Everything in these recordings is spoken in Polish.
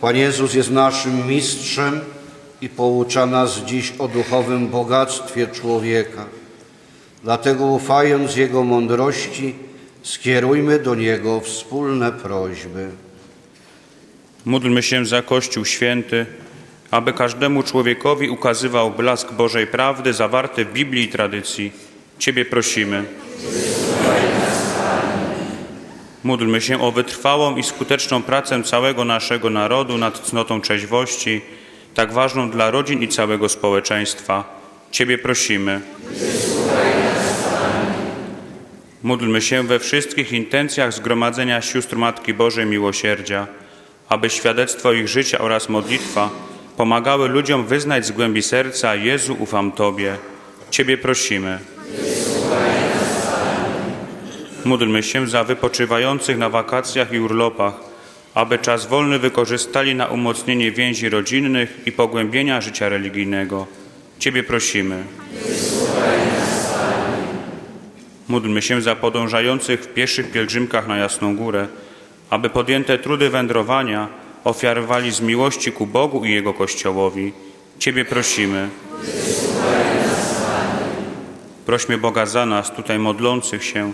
Pan Jezus jest naszym mistrzem i poucza nas dziś o duchowym bogactwie człowieka. Dlatego ufając Jego mądrości, skierujmy do Niego wspólne prośby. Módlmy się za Kościół Święty, aby każdemu człowiekowi ukazywał blask Bożej prawdy zawarty w Biblii i tradycji. Ciebie prosimy. Módlmy się o wytrwałą i skuteczną pracę całego naszego narodu nad cnotą trzeźwości, tak ważną dla rodzin i całego społeczeństwa. Ciebie prosimy. Módlmy się we wszystkich intencjach Zgromadzenia Sióstr Matki Bożej Miłosierdzia, aby świadectwo ich życia oraz modlitwa pomagały ludziom wyznać z głębi serca Jezu, ufam Tobie. Ciebie prosimy. Módlmy się za wypoczywających na wakacjach i urlopach, aby czas wolny wykorzystali na umocnienie więzi rodzinnych i pogłębienia życia religijnego. Ciebie prosimy. Módlmy się za podążających w pieszych pielgrzymkach na Jasną Górę, aby podjęte trudy wędrowania ofiarowali z miłości ku Bogu i Jego Kościołowi. Ciebie prosimy. Prośmy Boga za nas, tutaj modlących się,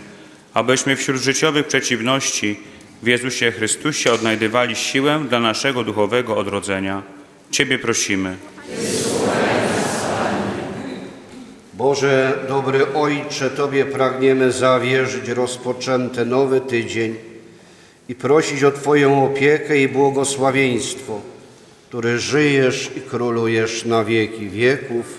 abyśmy wśród życiowych przeciwności w Jezusie Chrystusie odnajdywali siłę dla naszego duchowego odrodzenia. Ciebie prosimy. Boże, dobry Ojcze, Tobie pragniemy zawierzyć rozpoczęty nowy tydzień i prosić o Twoją opiekę i błogosławieństwo, który żyjesz i królujesz na wieki wieków.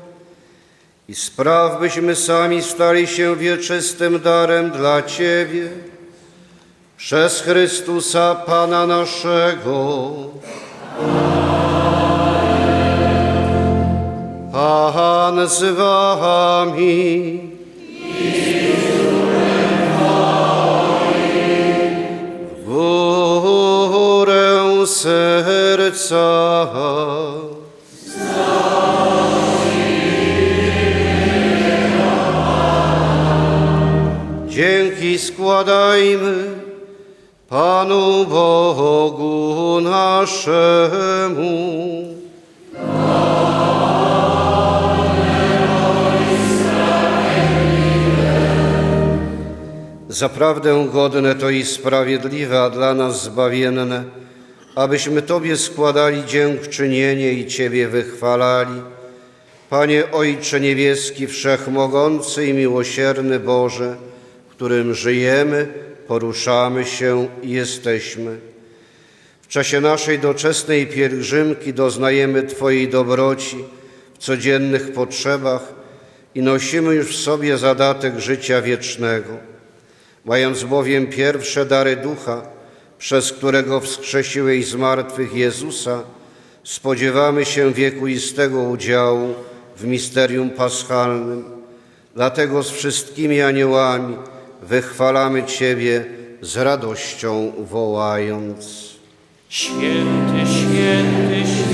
i spraw, byśmy sami stali się wieczystym darem dla Ciebie przez Chrystusa Pana naszego. Pan z Wami. Górę serca. Składajmy Panu Bogu naszemu. Zaprawdę godne to i sprawiedliwe, a dla nas zbawienne, abyśmy Tobie składali dziękczynienie i Ciebie wychwalali. Panie Ojcze Niebieski, Wszechmogący i Miłosierny Boże, którym żyjemy, poruszamy się i jesteśmy. W czasie naszej doczesnej pielgrzymki doznajemy Twojej dobroci w codziennych potrzebach i nosimy już w sobie zadatek życia wiecznego. Mając bowiem pierwsze dary ducha, przez którego wskrzesiłeś z martwych Jezusa, spodziewamy się wiekuistego udziału w misterium paschalnym. Dlatego z wszystkimi aniołami wychwalamy Ciebie z radością wołając. Święty, święty, święty.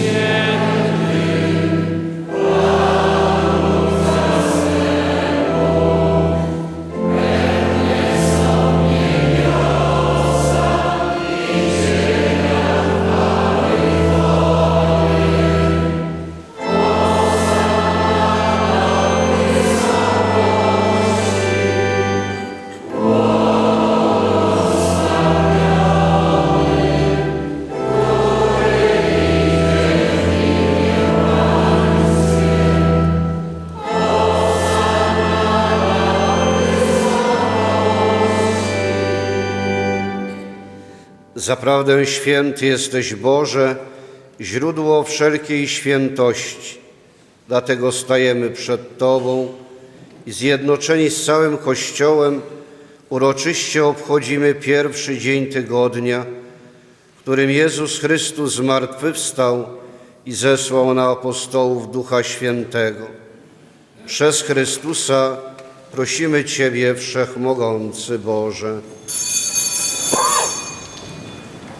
Zaprawdę święty jesteś Boże, źródło wszelkiej świętości. Dlatego stajemy przed Tobą i zjednoczeni z całym Kościołem uroczyście obchodzimy pierwszy dzień tygodnia, w którym Jezus Chrystus zmartwychwstał i zesłał na apostołów Ducha Świętego. Przez Chrystusa prosimy Ciebie, Wszechmogący Boże.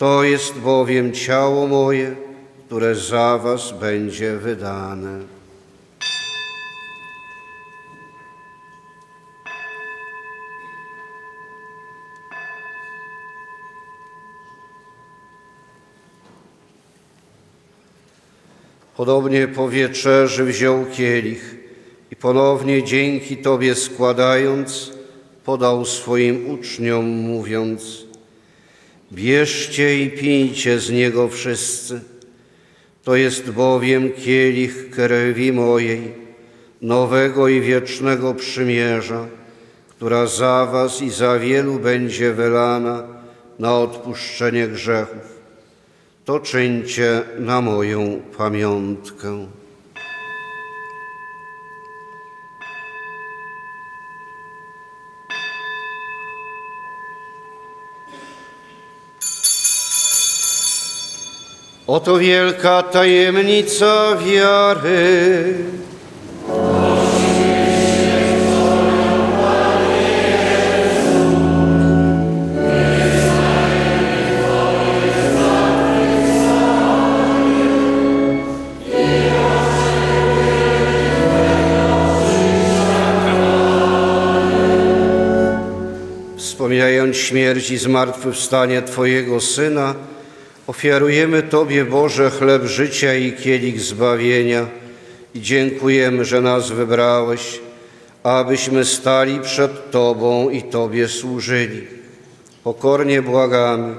To jest bowiem ciało moje, które za was będzie wydane. Podobnie po wieczerzy wziął kielich i ponownie dzięki Tobie składając, podał swoim uczniom, mówiąc: Bierzcie i pijcie z niego wszyscy. To jest bowiem kielich krwi mojej, nowego i wiecznego przymierza, która za was i za wielu będzie wylana na odpuszczenie grzechów. To czyńcie na moją pamiątkę. Oto wielka tajemnica wiary. Wspominając śmierć i zmartwychwstanie Twojego Syna, Ofiarujemy Tobie, Boże, chleb życia i kielich zbawienia i dziękujemy, że nas wybrałeś, abyśmy stali przed Tobą i Tobie służyli. Pokornie błagamy,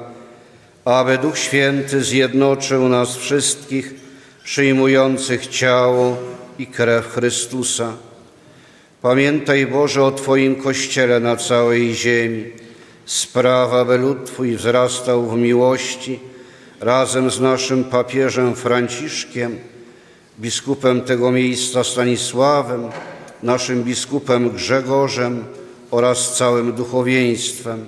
aby Duch Święty zjednoczył nas wszystkich, przyjmujących ciało i krew Chrystusa. Pamiętaj, Boże, o Twoim Kościele na całej ziemi. Sprawa, aby lud Twój wzrastał w miłości, razem z naszym papieżem Franciszkiem, biskupem tego miejsca Stanisławem, naszym biskupem Grzegorzem oraz całym duchowieństwem.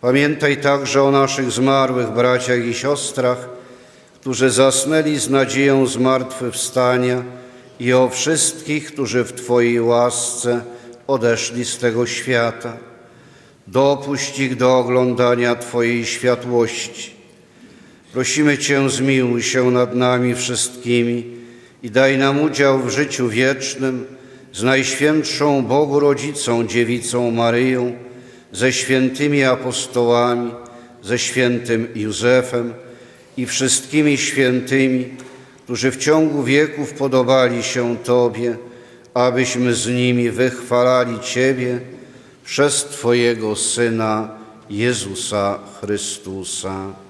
Pamiętaj także o naszych zmarłych braciach i siostrach, którzy zasnęli z nadzieją zmartwychwstania i o wszystkich, którzy w Twojej łasce odeszli z tego świata. Dopuść ich do oglądania Twojej światłości. Prosimy Cię, zmiłuj się nad nami wszystkimi i daj nam udział w życiu wiecznym z Najświętszą Bogu Rodzicą, Dziewicą Maryją, ze świętymi apostołami, ze świętym Józefem i wszystkimi świętymi, którzy w ciągu wieków podobali się Tobie, abyśmy z nimi wychwalali Ciebie przez Twojego Syna Jezusa Chrystusa.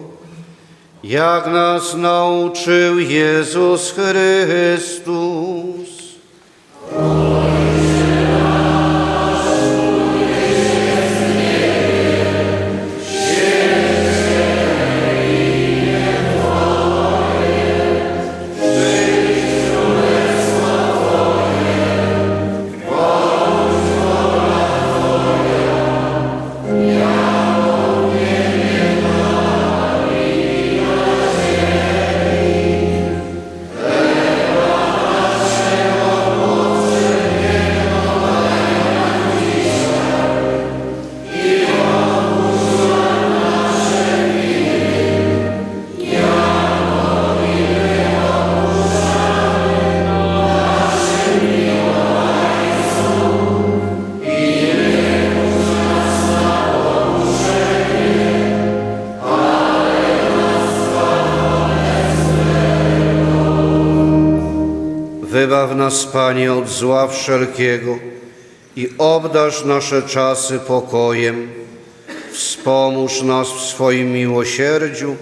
jak nas nauczył Jezus Chrystus. Nas, Panie, od zła wszelkiego i obdarz nasze czasy pokojem. Wspomóż nas w swoim miłosierdziu,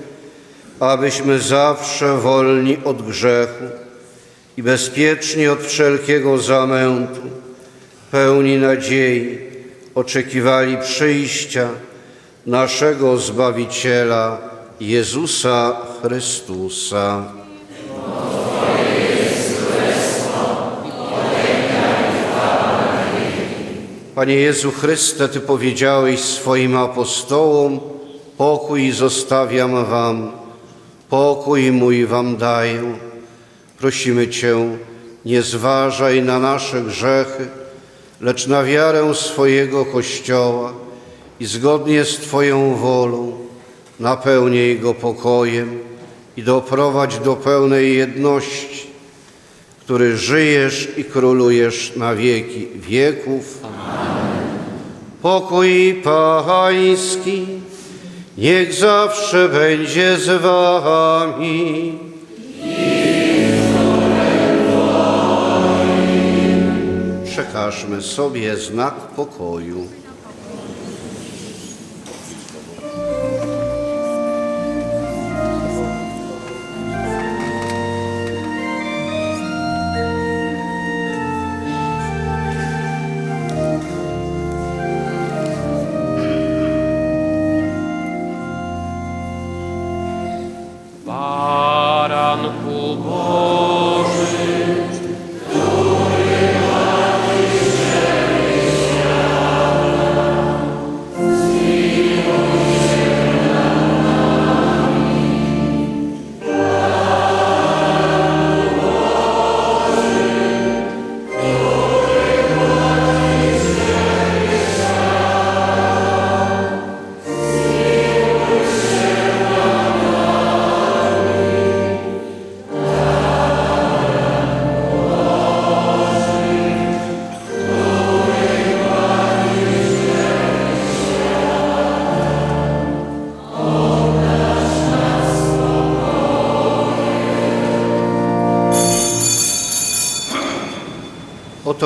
abyśmy zawsze wolni od grzechu i bezpieczni od wszelkiego zamętu, pełni nadziei, oczekiwali przyjścia naszego Zbawiciela Jezusa Chrystusa. Panie Jezu Chryste, Ty powiedziałeś swoim apostołom, pokój zostawiam Wam, pokój mój Wam daję. Prosimy Cię, nie zważaj na nasze grzechy, lecz na wiarę swojego Kościoła i zgodnie z Twoją wolą napełnij go pokojem i doprowadź do pełnej jedności, który żyjesz i królujesz na wieki wieków. Pokój Pański niech zawsze będzie z Wami. Przekażmy sobie znak pokoju.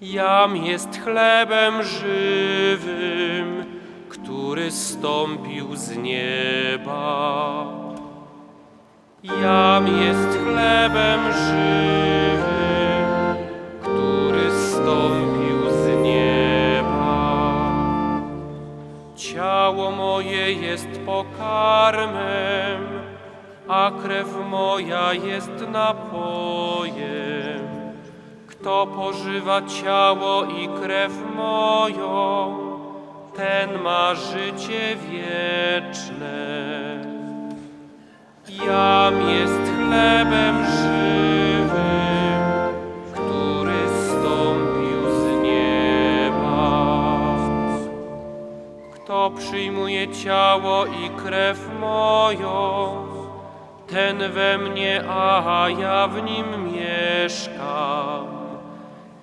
Jam jest chlebem żywym, który stąpił z nieba. Jam jest chlebem żywym, który stąpił z nieba. Ciało moje jest pokarmem, a krew moja jest napojem. Kto pożywa ciało i krew moją, ten ma życie wieczne. Jam jest chlebem żywym, który stąpił z nieba. Kto przyjmuje ciało i krew moją, ten we mnie, a ja w nim mieszkam.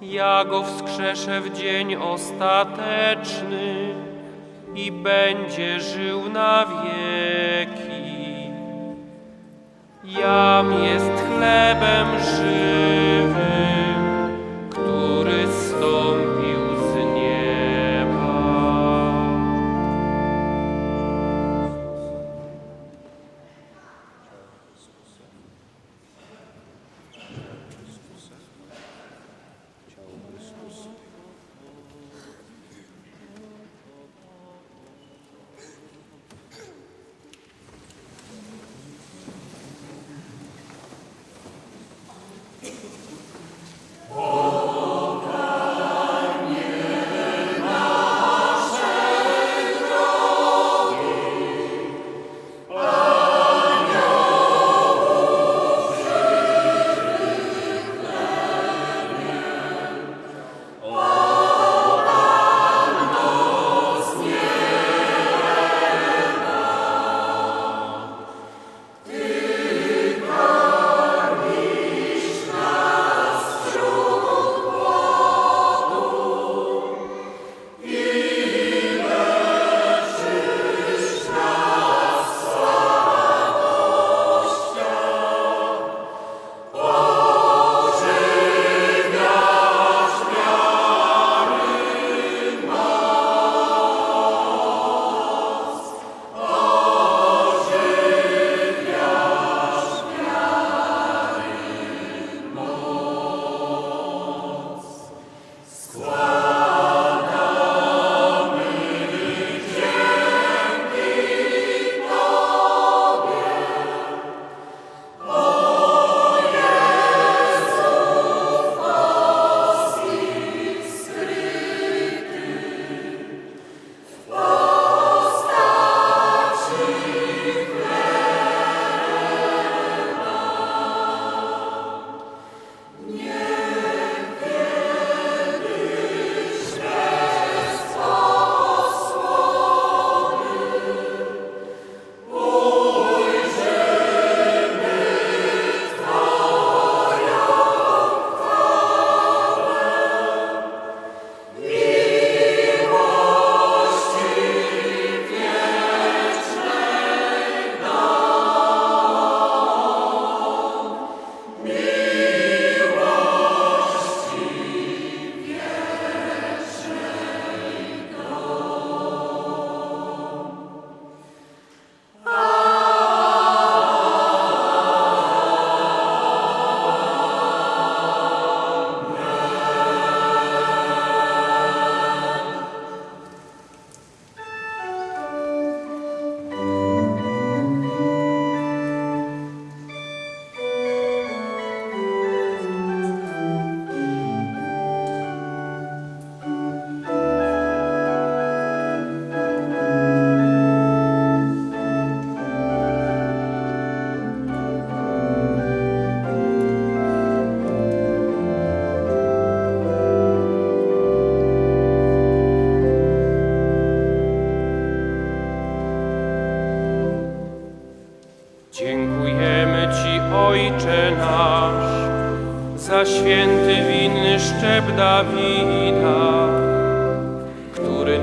Ja go wskrzeszę w dzień ostateczny i będzie żył na wieki. Jam jest chlebem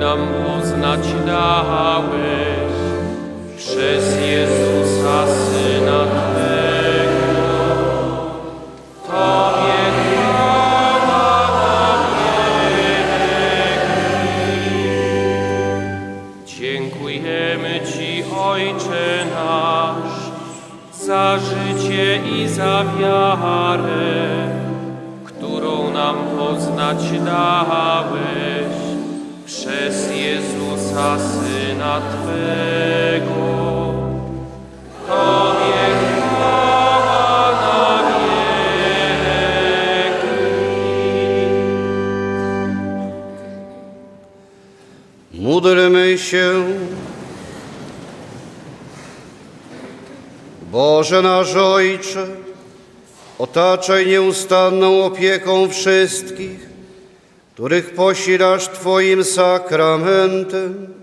nam poznać dałeś przez Jezusa Syna Twego. Tobie Dziękujemy Ci, Ojcze nasz, za życie i za wiarę, którą nam poznać dałeś. Jezusa, Syna Twego. Tobie chwała na wieki. Módlmy się. Boże nasz Ojcze, otaczaj nieustanną opieką wszystkich, których posilasz Twoim sakramentem.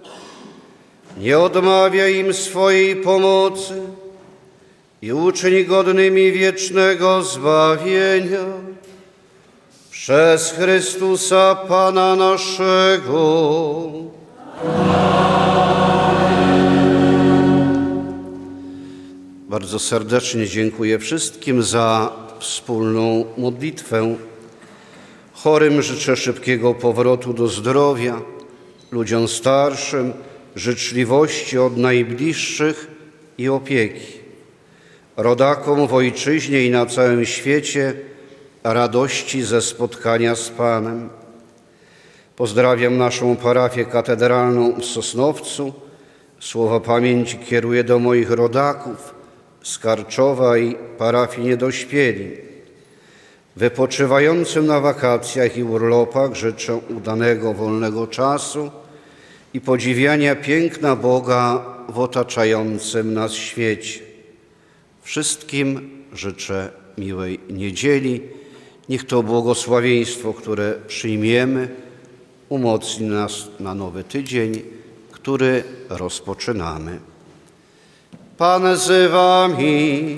Nie odmawiaj im swojej pomocy i uczyń godnymi wiecznego zbawienia. Przez Chrystusa Pana naszego. Bardzo serdecznie dziękuję wszystkim za wspólną modlitwę. Chorym życzę szybkiego powrotu do zdrowia, ludziom starszym życzliwości od najbliższych i opieki, rodakom w ojczyźnie i na całym świecie radości ze spotkania z Panem. Pozdrawiam naszą parafię katedralną w Sosnowcu. Słowa pamięci kieruję do moich rodaków z Karczowa i parafii Niedośpieli. Wypoczywającym na wakacjach i urlopach życzę udanego wolnego czasu i podziwiania piękna Boga w otaczającym nas świecie. Wszystkim życzę miłej niedzieli. Niech to błogosławieństwo, które przyjmiemy, umocni nas na nowy tydzień, który rozpoczynamy. Pan z wami.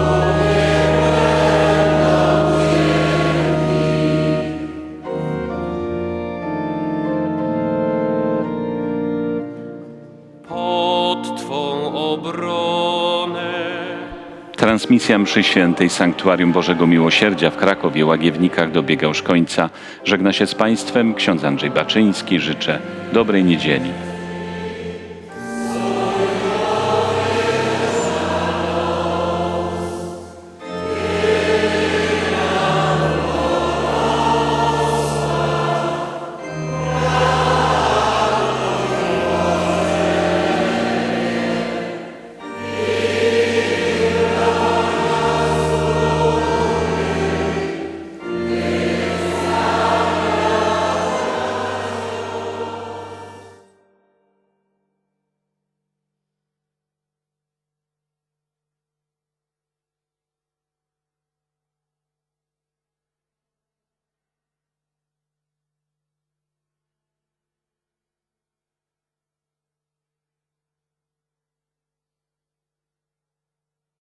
Transmisja mszy świętej Sanktuarium Bożego Miłosierdzia w Krakowie Łagiewnikach dobiega już końca. Żegna się z Państwem ksiądz Andrzej Baczyński. Życzę dobrej niedzieli.